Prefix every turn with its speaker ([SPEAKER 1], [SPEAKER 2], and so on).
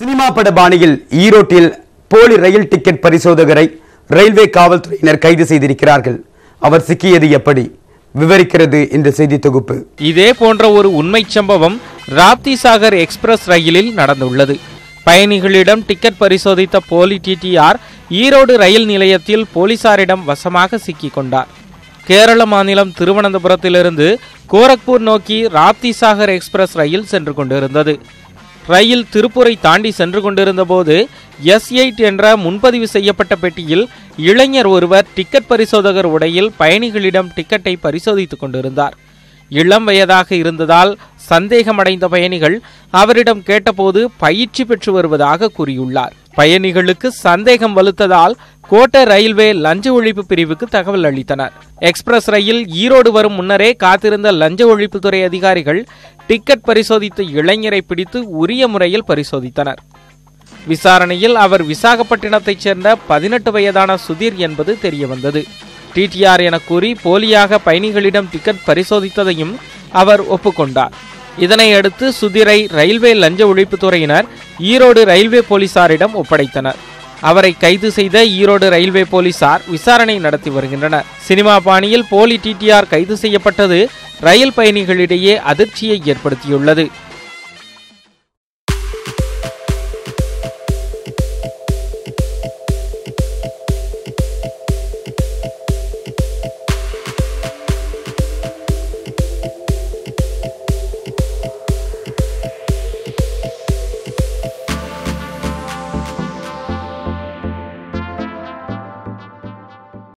[SPEAKER 1] Cinema பட பாணியில் ஈரோட்டில் போலி ரயில் டிக்கெட் பரிசோதகரை ரயில்வே காவல்துறையினர் கைது செய்திருக்கிறார்கள். அவர் சிக்கியது எப்படி? விவரிக்கிறது இந்த செய்தி தொகுப்பு.
[SPEAKER 2] இதே போன்ற ஒரு உண்மை சம்பவம் ராப்தி சாகர் எக்ஸ்பிரஸ் ரயிலில் நடந்துள்ளது. பயணிகளிடம் டிக்கெட் பரிசோதித்த போலி டிடிஆர் ஈரோடு ரயில் நிலையத்தில் போலீசாரிடம் வசமாக சிக்கிக் கொண்டார். கேரள மாநிலம் திருவனந்தபுரத்திலிருந்து கோரக்பூர் நோக்கி ராப்தி சாகர் எக்ஸ்பிரஸ் ரயில் சென்று கொண்டிருந்தது. ரயில் திருப்பூரை தாண்டி சென்று கொண்டிருந்தபோது எஸ் எயிட் என்ற முன்பதிவு செய்யப்பட்ட பெட்டியில் இளைஞர் ஒருவர் டிக்கெட் பரிசோதகர் உடையில் பயணிகளிடம் டிக்கெட்டை பரிசோதித்துக் கொண்டிருந்தார். இளம் வயதாக இருந்ததால் சந்தேகமடைந்த பயணிகள் அவரிடம் கேட்டபோது பயிற்சி பெற்று வருவதாக கூறியுள்ளார். பயணிகளுக்கு சந்தேகம் வலுத்ததால் கோட்டை ரயில்வே லஞ்ச ஒழிப்பு பிரிவுக்கு தகவல் அளித்தனர். எக்ஸ்பிரஸ் ரயில் ஈரோடு வரும் முன்னரே காத்திருந்த லஞ்ச ஒழிப்புத்துறை அதிகாரிகள் டிக்கெட் பரிசோதித்த இளைஞரை பிடித்து உரிய முறையில் பரிசோதித்தனர். விசாரணையில் அவர் விசாகப்பட்டினத்தைச் சேர்ந்த பதினெட்டு வயதான சுதீர் என்பது தெரியவந்தது. டிடிஆர் என கூறி போலியாக பயணிகளிடம் டிக்கெட் பரிசோதித்ததையும் அவர் ஒப்புக்கொண்டார். இதனையடுத்து சுதீரை ரயில்வே லஞ்ச ஒழிப்புத்துறையினர் ஈரோடு ரயில்வே போலீசாரிடம் ஒப்படைத்தனர். அவரை கைது செய்த ஈரோடு ரயில்வே போலீசார் விசாரணை நடத்தி வருகின்றனர். சினிமா பாணியில் போலி டிடிஆர் கைது செய்யப்பட்டது ரயில் பயணிகளிடையே அதிர்ச்சியை ஏற்படுத்தியுள்ளது.